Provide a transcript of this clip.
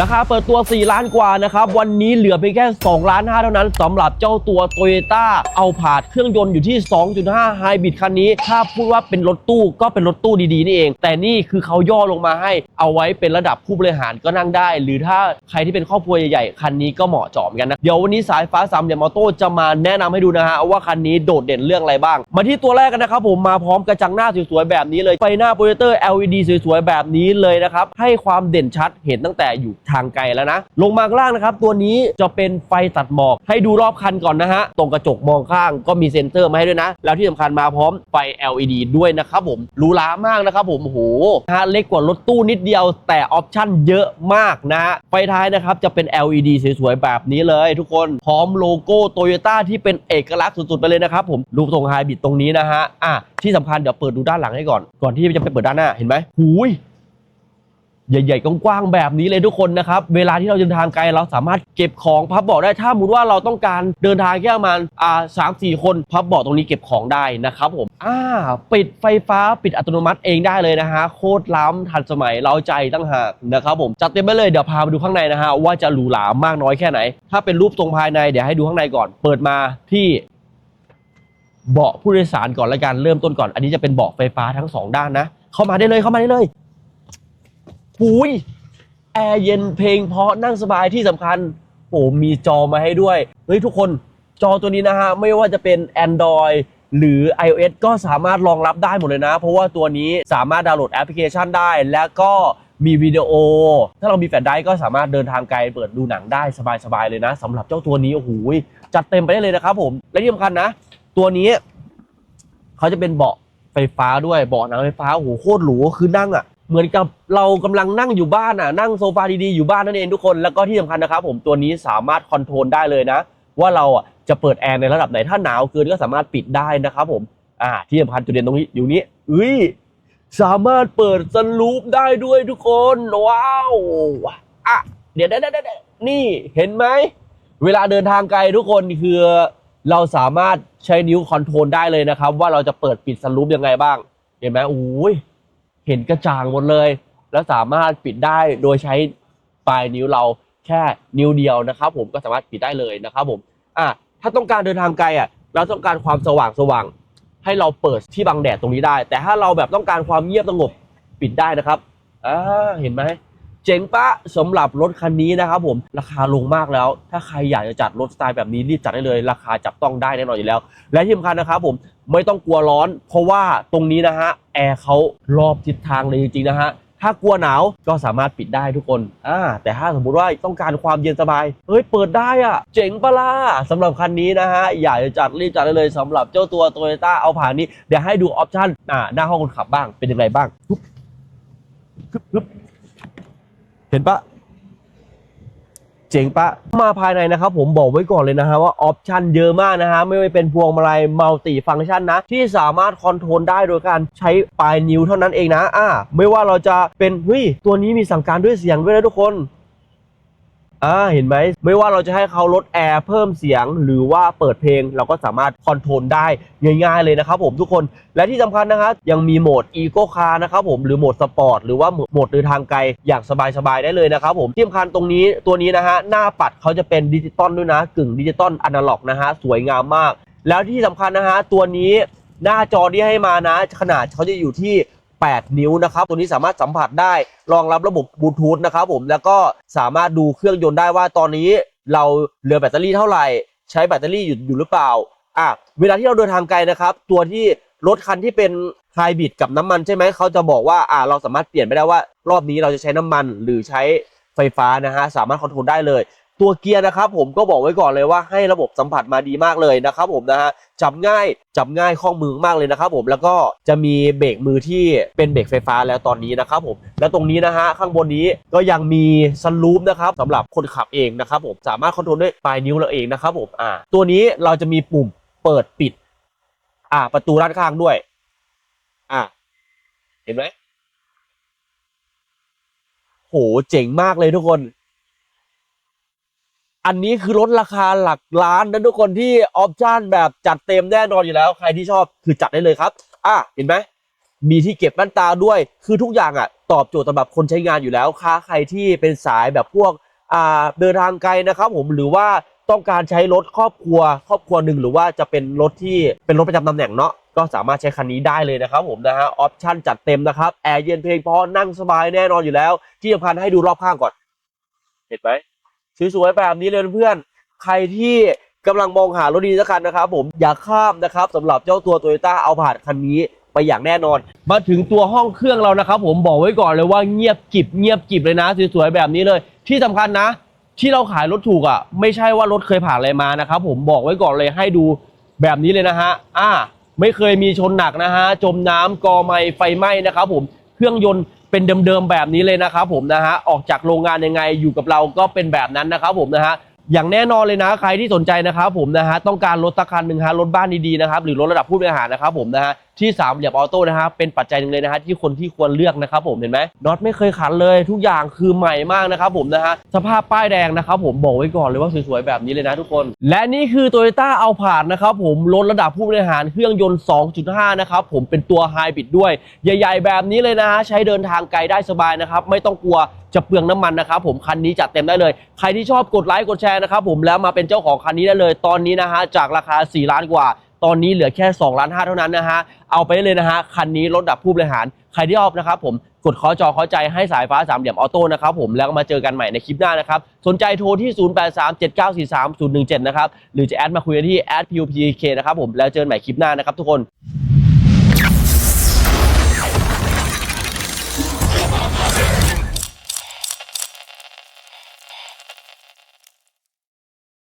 ราคาเปิดตัว 4 ล้านกว่านะครับ วันนี้เหลือเพียงแค่ 2 ล้าน5เท่านั้นสำหรับเจ้าตัว Toyota เอาผาดเครื่องยนต์อยู่ที่ 2.5 Hybrid คันนี้ ถ้าพูดว่าเป็นรถตู้ก็เป็นรถตู้ดีๆ นี่เอง แต่นี่คือเขาย่อลงมาให้เอาไว้เป็นระดับผู้บริหารก็นั่งได้ หรือถ้าใครที่เป็นครอบครัวใหญ่ๆ คันนี้ก็เหมาะจาะเหมือนกันนะ เดี๋ยววันนี้สายฟ้าสามเหลี่ยมมอโต้จะมาแนะนำให้ดูนะฮะว่าคันนี้โดดเด่นเรื่องอะไรบ้าง มาที่ตัวแรกกันนะครับผมมาพร้อมกระจังหน้าสวยๆแบบนี้เลยไฟหน้าโปรเจคเตอร์ LED สวยๆแบบนี้เลยนะครับให้ความเด่นชัดเห็นตั้งแต่อยู่ทางไกลแล้วนะ ลงมาข้างล่างนะครับ ตัวนี้จะเป็นไฟตัดหมอกให้ดูรอบคันก่อนนะฮะ ตรงกระจกมองข้างก็มีเซ็นเซอร์มาให้ด้วยนะ แล้วที่สำคัญมาพร้อมไฟ LED ด้วยนะครับผมรูหรามากนะครับผมโหฮะเล็กกว่ารถตู้นิดเดียวแต่ออปชั่นเยอะมากนะฮะไฟท้ายนะครับจะเป็น LED สวยๆ แบบนี้เลยทุกคนพร้อมโลโก้โตโยต้าที่เป็นเอกลักษณ์สุดๆ ไปเลยนะครับผมรูปทรงไฮบริดตรงนี้นะฮะอะที่สำคัญเดี๋ยวเปิดดูด้านหลังให้ก่อนก่อนที่จะไปเปิดด้านหน้าเห็นไหมหูย ใหญ่ๆกว้างๆแบบนี้เลยทุกคนนะครับ เวลาที่เราเดินทางไกลเราสามารถเก็บของพับเบาะได้ถ้าสมมติว่าเราต้องการเดินทางแค่ประมาณอ่าสามสี่คนพับเบาะตรงนี้เก็บของได้นะครับผมอ่าปิดไฟฟ้าปิดอัตโนมัติเองได้เลยนะฮะโคตรล้ำทันสมัยเราใจตั้งหากนะครับผมจัดเต็มไปเลยเดี๋ยวพาไปดูข้างในนะฮะว่าจะหรูหรามากน้อยแค่ไหน ถ้าเป็นรูปทรงภายในเดี๋ยวให้ดูข้างในก่อน เปิดมาที่เบาะผู้โดยสารก่อนละกันเริ่มต้นก่อน อันนี้จะเป็นเบาะไฟฟ้าทั้งสองด้านนะ เข้ามาได้เลยเข้ามาได้เลย หุยแอร์เย็นเพลงเพราะนั่งสบายที่สำคัญโอ้มีจอมาให้ด้วย เฮ้ยทุกคนจอตัวนี้นะฮะ ไม่ว่าจะเป็น Android หรือ iOS ก็สามารถรองรับได้หมดเลยนะ เพราะว่าตัวนี้สามารถดาวน์โหลดแอปพลิเคชันได้ แล้วก็มีวิดีโอ ถ้าเรามีแฟลชไดร์ก็สามารถเดินทางไกลเปิดดูหนังได้สบายๆเลยนะสำหรับเจ้าตัวนี้โอ้โหจัดเต็มไปได้เลยนะครับผม และที่สำคัญนะ ตัวนี้ เขาจะเป็นเบาะไฟฟ้าด้วยเบาะหนังไฟฟ้าโอ้โหโคตรหรูคือนั่งอะ เหมือนกับเรากำลังนั่งอยู่บ้านอะนั่งโซฟาดีๆอยู่บ้านนั่นเองทุกคนแล้วก็ที่สำคัญนะครับผมตัวนี้สามารถคอนโทรลได้เลยนะ ว่าเราอะจะเปิดแอร์ในระดับไหนถ้าหนาวเกินก็สามารถปิดได้นะครับผมอ่าที่สำคัญจุดเด่นตรงนี้อยู่นี้อุ้ยสามารถเปิดสลูปได้ด้วยทุกคนว้าวอะเดี๋ยวเดี๋ยวเดี๋ยวนี่เห็นไหมเวลาเดินทางไกลทุกคนคือเราสามารถใช้นิ้วคอนโทรลได้เลยนะครับ ว่าเราจะเปิดปิดสลูปยังไงบ้าง เห็นไหมโอ้ย เห็นกระจ่างหมดเลย แล้วสามารถปิดได้โดยใช้ปลายนิ้วเราแค่นิ้วเดียวนะครับ ผมก็สามารถปิดได้เลยนะครับผมอะถ้าต้องการเดินทางไกลอะเราต้องการความสว่างสว่าง ให้เราเปิดที่บังแดดตรงนี้ได้ แต่ถ้าเราแบบต้องการความเงียบสงบปิดได้นะครับอ่าเห็นไหม เจ๋งปะสำหรับรถคันนี้นะครับผมราคาลงมากแล้ว ถ้าใครอยากจะจัดรถสไตล์แบบนี้รีบจัดได้เลย ราคาจับต้องได้แน่นอนอยู่แล้ว และที่สำคัญนะครับผมไม่ต้องกลัวร้อน เพราะว่าตรงนี้นะฮะแอร์เขารอบทิศทางเลยจริงๆนะฮะถ้ากลัวหนาวก็สามารถปิดได้ทุกคนอ่าแต่ถ้าสมมุติว่าต้องการความเย็นสบาย เฮ้ย เปิดได้อะเจ๋งปะล่ะสำหรับคันนี้นะฮะ อยากจะจัดรีบจัดได้เลยสำหรับเจ้าตัวโตโยต้าเอาผ่านนี้ เดี๋ยวให้ดูออปชั่นอ่าหน้าห้องคนขับบ้างเป็นยังไงบ้างฮึบฮึบฮึบ เห็นปะเจ๋งปะมาภายในนะครับผมบอกไว้ก่อนเลยนะฮะว่าออปชันเยอะมากนะฮะไม่ว่าเป็นพวงมาลัยมัลติฟังก์ชันนะ ที่สามารถคอนโทรลได้โดยการใช้ปลายนิ้วเท่านั้นเองนะอ่าไม่ว่าเราจะเป็นเฮ้ยตัวนี้มีสั่งการด้วยเสียงด้วยนะทุกคน อ่าเห็นไหมไม่ว่าเราจะให้เขาลดแอร์เพิ่มเสียง หรือว่าเปิดเพลงเราก็สามารถคอนโทรลได้ง่ายๆเลยนะครับผมทุกคนและที่สำคัญนะครับยังมีโหมด Eco Car นะครับผมหรือโหมดสปอร์ตหรือว่าโหมดเดินทางไกลอย่างสบายๆได้เลยนะครับผมที่สำคัญตรงนี้ตัวนี้นะฮะหน้าปัดเขาจะเป็นดิจิตอลด้วยนะ กึ่งดิจิตอลอนาล็อกนะฮะสวยงามมาก แล้วที่สำคัญนะฮะตัวนี้หน้าจอที่ให้มานะขนาดเขาจะอยู่ที่ 8 นิ้วนะครับ ตัวนี้สามารถสัมผัสได้รองรับระบบบลูทูธนะครับผมแล้วก็สามารถดูเครื่องยนต์ได้ว่าตอนนี้เราเหลือแบตเตอรี่เท่าไหร่ ใช้แบตเตอรี่อยู่อยู่หรือเปล่าอะเวลาที่เราเดินทางไกลนะครับ ตัวที่รถคันที่เป็นไฮบริดกับน้ำมันใช่ไหมเขาจะบอกว่าอ่าเราสามารถเปลี่ยนไม่ได้ว่ารอบนี้เราจะใช้น้ำมันหรือใช้ไฟฟ้านะฮะสามารถคอนโทรลได้เลย ตัวเกียร์นะครับผมก็บอกไว้ก่อนเลยว่าให้ระบบสัมผัสมาดีมากเลยนะครับผมนะฮะจับง่ายจับง่ายคล่องมือมากเลยนะครับผมแล้วก็จะมีเบรกมือที่เป็นเบรกไฟฟ้าแล้วตอนนี้นะครับผมแล้วตรงนี้นะฮะข้างบนนี้ก็ยังมีซันรูฟนะครับสำหรับคนขับเองนะครับผมสามารถคอนโทรลด้วยปลายนิ้วเราเองนะครับผมอ่าตัวนี้เราจะมีปุ่มเปิดปิด อ่า ประตูด้านข้างด้วย อ่าเห็นไหมโหเจ๋งมากเลยทุกคน อันนี้คือรถราคาหลักล้านนะทุกคนที่ออปชั่นแบบจัดเต็มแน่นอนอยู่แล้ว ใครที่ชอบคือจัดได้เลยครับ อะเห็นไหมมีที่เก็บแว่นตาด้วย คือทุกอย่างอะตอบโจทย์สำหรับคนใช้งานอยู่แล้วค้าใครที่เป็นสายแบบพวกอ่าเดินทางไกลนะครับผมหรือว่าต้องการใช้รถครอบครัว ครอบครัวหนึ่งหรือว่าจะเป็นรถที่เป็นรถประจำตำแหน่งเนาะก็สามารถใช้คันนี้ได้เลยนะครับผมนะฮะออปชั่นจัดเต็มนะครับแอร์เย็นเพลงเพราะนั่งสบายแน่นอนอยู่แล้ว ที่สำคัญให้ดูรอบข้างก่อน เห็นไหม สวยๆแบบนี้เลยเพื่อนใครที่กำลังมองหารถดีสักคันนะครับผมอย่าข้ามนะครับสำหรับเจ้าตัว Toyota เอาผ่านคันนี้ไปอย่างแน่นอน มาถึงตัวห้องเครื่องเรานะครับ ผมบอกไว้ก่อนเลยว่าเงียบกิบเงียบกิบเลยนะสวยๆแบบนี้เลย ที่สำคัญนะ ที่เราขายรถถูกอะ ไม่ใช่ว่ารถเคยผ่านอะไรมานะครับ ผมบอกไว้ก่อนเลยให้ดูแบบนี้เลยนะฮะอ่า ไม่เคยมีชนหนักนะฮะจมน้ำกอไม้ไฟไหม้นะครับ ผมเครื่องยนต์ เป็นเดิมๆแบบนี้เลยนะครับผมนะฮะออกจากโรงงานยังไงอยู่กับเราก็เป็นแบบนั้นนะครับผมนะฮะอย่างแน่นอนเลยนะใครที่สนใจนะครับผมนะฮะต้องการรถตะกคันหนึ่งฮะรถบ้านดีๆนะครับหรือรถระดับผู้บริหารนะครับผมนะฮะที่สามเหลี่ยมออโต้นะฮะเป็นปัจจัยหนึ่งเลยนะฮะที่คนที่ควรเลือกนะครับผมเห็นไหมน็อตไม่เคยขันเลยทุกอย่างคือใหม่มากนะครับผมนะฮะสภาพป้ายแดงนะครับผมบอกไว้ก่อนเลยว่าสวยๆแบบนี้เลยนะทุกคน และนี่คือ Toyota เอาผาดนะครับผมรถระดับผู้บริหารเครื่องยนต์ 2.5 นะครับผมเป็นตัวไฮบริดด้วย ใหญ่ ๆ แบบนี้เลยนะฮะใช้เดินทางไกลได้สบายนะครับไม่ต้องกลัวจะเปลืองน้ำมันนะครับผมคันนี้จัดเต็มได้เลย ใครที่ชอบกดไลค์กดแชร์นะครับผมแล้วมาเป็นเจ้าของคันนี้ได้เลย ตอนนี้นะฮะจากราคา 4 ล้านกว่า ตอนนี้เหลือแค่2ล้าน5เท่านั้นนะฮะ เอาไปเลยนะฮะ คันนี้รถดับผู้บริหาร ใครที่ชอบนะครับผม กดขอจอขอใจให้สายฟ้าสามเหลี่ยมออโต้นะครับผม แล้วก็มาเจอกันใหม่ในคลิปหน้านะครับ สนใจโทรที่ 0837943017 นะครับ หรือจะแอดมาคุยกันที่ @pupk นะครับผม แล้วเจอกันใหม่คลิปหน้านะครับทุกคน